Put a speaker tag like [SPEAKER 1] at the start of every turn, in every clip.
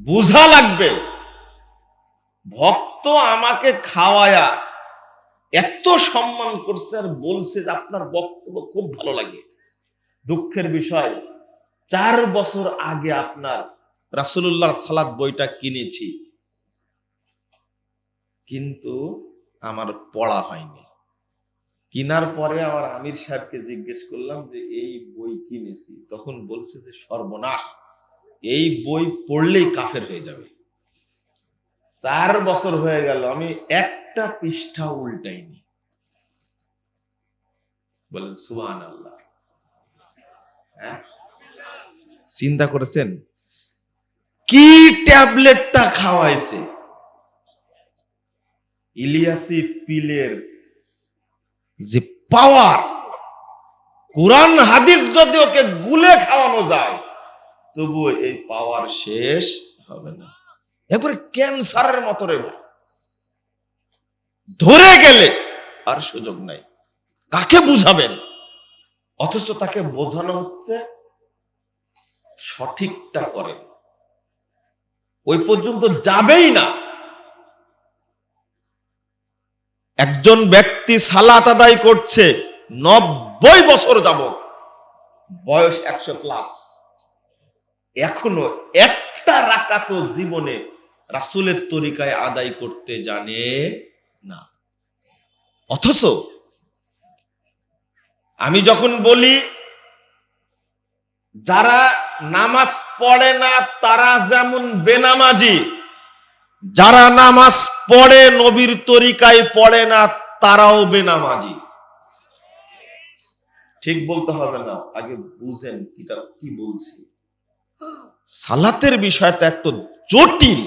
[SPEAKER 1] বুঝা লাগবে। ভক্ত আমাকে খাওয়ায়া এত সম্মান করছে আর বলছে যে আপনার বক্তব্য খুব ভালো লাগে। দুঃখের বিষয়, চার বছর আগে আপনার সালাদ বইটা কিনেছি। কিন্তু আমার পড়া হয়নি। কিনার পরে আমার আমির সাহেবকে জিজ্ঞেস করলাম যে, এই বই কিনেছি? তখন বলছে যে, সর্বনাশ। এই বই পড়লেই কাফের হয়ে যাবে। চার বছর হয়ে গেল, আমি একটা পৃষ্ঠা উল্টাইনি। বলেন সুবান আল্লাহ হ্যাঁ? চিন্তা করেছেন? কি ট্যাবলেটটা খাওয়াইছে? ইলিয়াসি পিলের যে পাওয়ার কোরআন, হাদিস যদি ওকে গুলে খাওয়ানো যায় তবু এই পাওয়ার শেষ হবে না। একবারে ক্যান্সারের মতো রে ধরে গেলে আর সুযোগ নাই। কাকে বুঝাবেন? অথচ তাকে বোঝানো হচ্ছে সঠিকটা করেন ওই পর্যন্ত যাবেই না। একজন ব্যক্তি সালাত আদায় করছে, নব্বই বছর যাব বয়স একশো প্লাস এখনও একটা রাকাত জীবনে রাসুলের তরিকায় আদায় করতে জানে না। অথচ আমি যখন বলি, যারা নামাজ পড়ে না, তারা যেমন বেনামাজি, যারা নামাজ পড়ে, নবীর তরিকায় পড়ে না, তারাও বেনামাজি। ঠিক বলতে হবে না, আগে বুঝেন কি বলছি। সালাতের বিষয়টা এত জটিল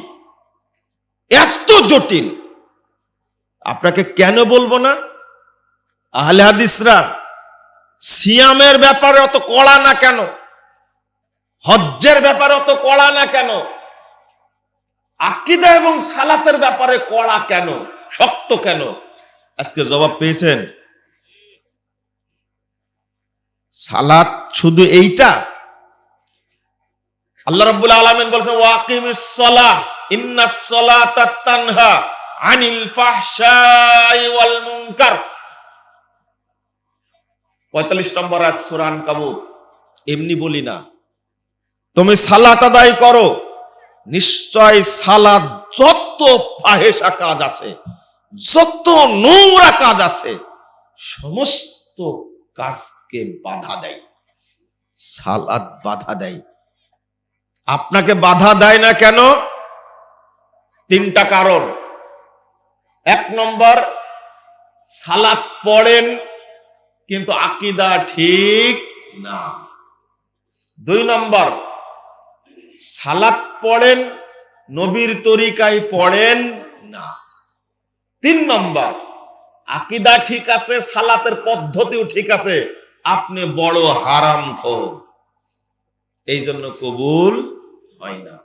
[SPEAKER 1] এত জটিল। আপনাকে কেন বলব না? আহলে হাদিসরা সিয়ামের ব্যাপারে অত কড়া না কেন? হজ্জের ব্যাপারে অত কড়া না কেন? আকিদা এবং সালাতের ব্যাপারে কড়া কেন? শক্ত কেন? আজকে জবাব পেয়েছেন? সালাত শুধু এইটা আল্লাহ রাব্বুল আলামিন বলছেন, ওয়াকিমিস সালাহ, ইন্নাস সালাতা তানহা আনিল ফাহশাই ওয়াল মুনকার। 45 নম্বর এমনি বলি না। তুমি সালাত আদায় করো। নিশ্চয় সালাদ যত ফাহেসা কাজ আছে, যত নোংরা কাজ আছে, সমস্ত কাজকে বাধা দেয়। সালাদ বাধা দেয়। আপনাকে বাধা দেয় না কেন? তিনটা কারণ। এক নম্বর সালাদ পড়েন, কিন্তু আকিদা ঠিক না। দুই নম্বর, সালাত পড়েন, নবীর তরিকায় পড়েন না। তিন নম্বর, আকিদা ঠিক আছে, সালাতের পদ্ধতিও ঠিক আছে, আপনি বড় হারাম খোর এই জন্য কবুল হয় না।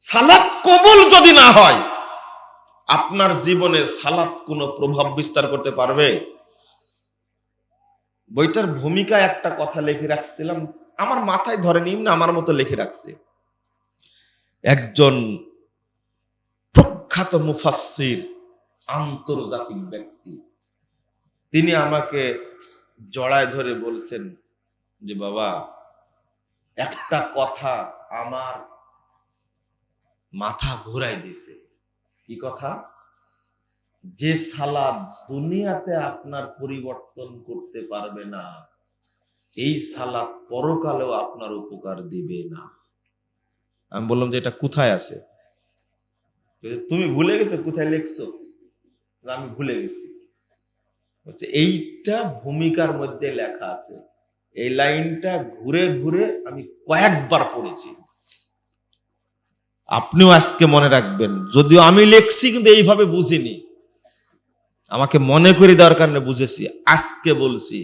[SPEAKER 1] সালাত কবুল যদি না হয়, আপনার জীবনে সালাত কোনো প্রভাব বিস্তার করতে পারবে? বইটার ভূমিকা একটা কথা লিখে রাখছিলাম, আমার মাথায় ধরেনি না, আমার মতো লিখে রাখছে। একজন প্রখ্যাত মুফাসসির আন্তর্জাতিক ব্যক্তি, তিনি আমাকে জড়ায় ধরে বলছেন যে, বাবা, একটা কথা আমার মাথা ঘুরাই দিছে কি কথা? যে সালাদ দুনিয়াতে আপনার পরিবর্তন করতে পারবে না, এই সালাদ পরকালেও আপনার উপকার দিবে না। আমি বললাম যে এটা কোথায় আছে? তুমি ভুলে গেছো, কোথায় লিখছো? আমি ভুলে গেছি। এইটা ভূমিকার মধ্যে লেখা আছে। এই লাইনটা ঘুরে ঘুরে আমি কয়েকবার পড়েছি। আপনিও আজকে মনে রাখবেন, যদিও আমি লেখছি কিন্তু এইভাবে বুঝিনি। আমাকে মনে করে দেওয়ার কারণে বুঝেছি, আজকে বলছি,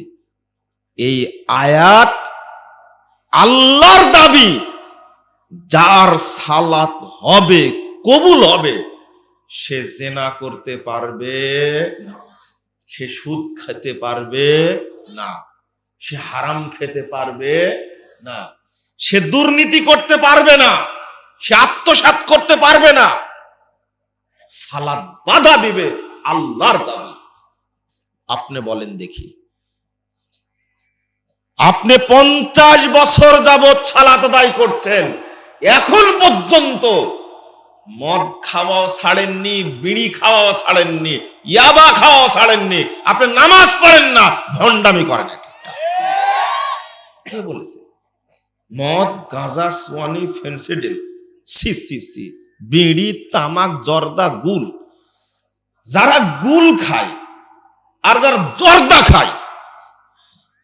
[SPEAKER 1] এই আয়াত আল্লাহর দাবি, যার সালাত হবে, কবুল হবে, সে জেনা করতে পারবে না, সে সুদ খেতে পারবে না, সে হারাম খেতে পারবে না, সে দুর্নীতি করতে পারবে না। সে আত্মসাৎ করতে পারবে না। সালাদ বাধা দিবে আল্লাহর দাবি। আপনি বলেন দেখি। আপনি পঞ্চাশ বছর যাবৎ সালাত আদায় করছেন, এখন পর্যন্ত মদ খাওয়াও ছাড়েননি, বিড়ি খাওয়াও ছাড়েননি, ইয়াবা খাওয়াও ছাড়েননি, আপনি নামাজ পড়েন না, ভণ্ডামি করেন বলেছে? মদ, গাঁজা, সোয়ানি ফেন্সিডিল সি সি সি। বিড়ি, তামাক, জর্দা গুল যারা গুল খায় আর যারা জর্দা খায়,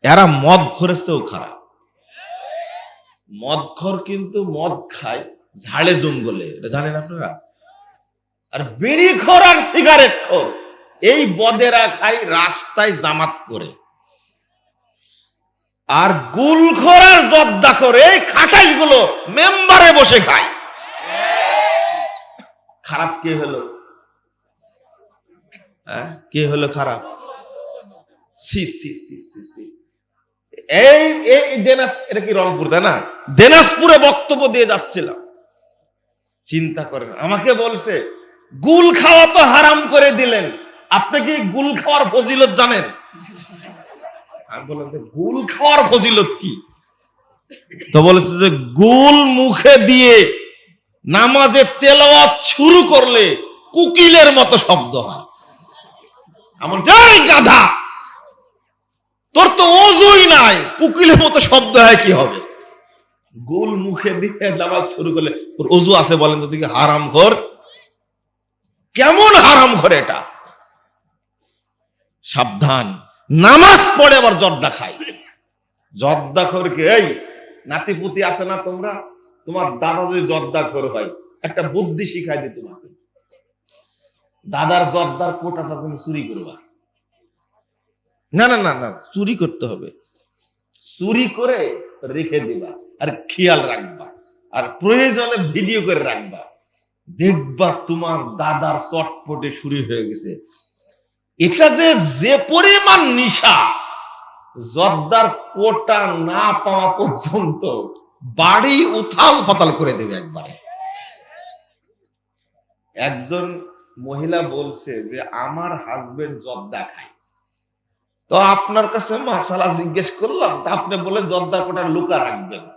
[SPEAKER 1] এরা মদ খরেছেও খারাপ। মদ খর কিন্তু মদ খায় ঝাড়ে জঙ্গলে, এটা জানেন আপনারা? আর বিড়ি খোর আর সিগারেট খোর, এই বদেরা খায় রাস্তায় জামাত করে। আর গুলখোর আর জর্দা করে এই খাটাই গুলো মেম্বারে বসে খায়। খারাপ কে হলো? হ্যাঁ? কে হলো খারাপ? সি সি সি সি সি। এই এই দেনাস, এটা কি রংপুর, তাই না? দেনাসপুরে বক্তব্য দিয়ে যাচ্ছিলাম। চিন্তা করেন, আমাকে বলছে, গুল খাওয়া তো হারাম করে দিলেন। আপনি কি গুল খাওয়ার ফজিলত জানেন? আমি বললাম যে, গুল খাওয়ার ফজিলত কি? তো বলেছে যে, গুল মুখে দিয়ে নামাজে তেলাওয়াত শুরু করলে কুকিলের মতো শব্দ হয়। আমার যাই গাধা, তোর তো ওজুই নাই, কুকিলের মতো শব্দ হয় কি হবে? গোল মুখে দিয়ে নামাজ শুরু করলে ওর অজু আছে বলেন তো দিকে হারাম ঘর? কেমন হারাম ঘর এটা? সাবধান, নামাজ পড়ে আবার জর্দা খাই জর্দা খোরকে এই, নাতিপুতি আছে না তোমরা? তোমার দাদা যদি জর্দা খোর হয়, একটা বুদ্ধি শিখাই দিই তোমাকে। দাদার জর্দার কোটাটা তুমি চুরি করবা। না না না না, চুরি করতে হবে। চুরি করে রেখে দিবা আর খেয়াল রাখবা আর প্রয়োজনে ভিডিও করে রাখবা। দেখবা তোমার দাদার চটপটে শুরু হয়ে গেছে। এটা যে যে পরিমাণ নিশা, জর্দার কোটা না পাওয়া পর্যন্ত বাড়ি উথাল পাতাল করে দেবে একবারে। একজন মহিলা বলছে যে, আমার হাজবেন্ড জর্দা খায়। তো আপনার কাছে মাসালা জিজ্ঞেস করলাম, তা আপনি বলে জর্দা কোটা লুকা রাখবেন?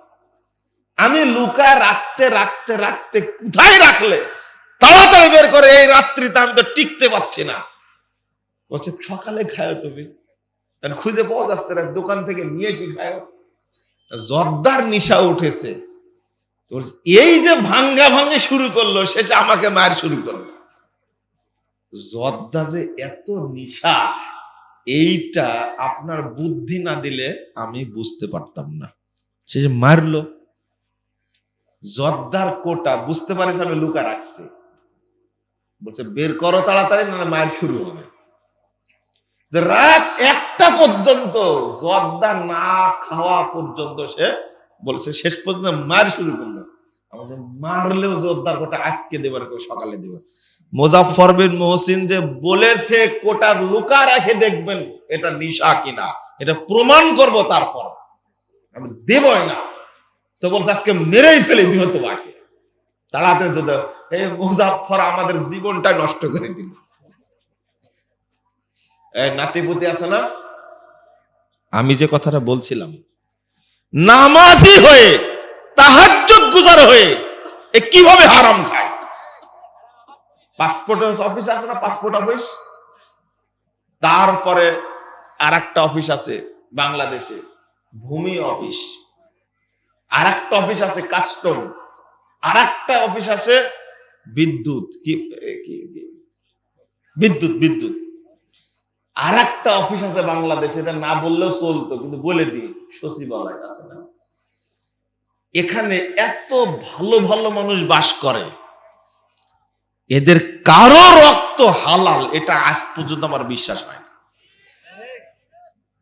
[SPEAKER 1] আমি লুকা রাখতে রাখতে রাখতে কোথায় রাখলে? তাড়াতাড়ি বের করে এই রাত্রিতে আমি তো টিকতে পারছি না। বলছে, সকালে খায় তুমি। খুঁজে পাওয়া যাচ্ছে না, দোকান থেকে নিয়ে এসে খায়। জর্দার নিশা উঠেছে। এই যে ভাঙ্গা ভাঙ্গে শুরু করল, শেষে আমাকে মায়ের শুরু করল। জর্দা যে এত নিশা, এইটা আপনার বুদ্ধি না দিলে আমি বুঝতে পারতাম না। সে যে মারলো, জর্দার কোটা বুঝতে পারিস আমি লুকা রাখছি। বলছে, বের করো তাড়াতাড়ি না মায়ের শুরু হবে। যে রাত একটা পর্যন্ত জর্দা না খাওয়া পর্যন্ত সে বলছে, শেষ পর্যন্ত মার শুরু করল। আমাদের মারলেও জোরদার কোটা আজকে দেবার সকালে দেবে মোজাফর বিন মোহসিন যে বলেছে কোটা লুকা রেখে দেখবেন এটা নিশা কিনা, এটা প্রমাণ করব তারপর। আমি দেবই না। তো বলছে, আজকে মেরেই ফেলে দিও তোমাকে তাড়াতাড়ি যদি, এই মুজাফর আমাদের জীবনটা নষ্ট করে দিল। নাতিপুতি আছে না? আমি যে কথাটা বলছিলাম নামাজি হয়ে তাহাজ্জুদ গুজার হয়ে এ কীভাবে হারাম খায়? পাসপোর্ট অফিস আছে না পাসপোর্ট অফিস তারপরে আর একটা অফিস আছে বাংলাদেশে ভূমি অফিস আর একটা অফিস আছে কাস্টম আর একটা অফিস আছে বিদ্যুৎ। কি? বিদ্যুৎ বিদ্যুৎ। আর একটা অফিস আছে বাংলাদেশে, এটা না বললেও চলতো, কিন্তু বলে দিই, সচিবালয় আছে না। এখানে এত ভালো ভালো মানুষ বাস করে, এদের কারও রক্ত হালাল, এটা আজ পর্যন্ত আমার বিশ্বাস হয়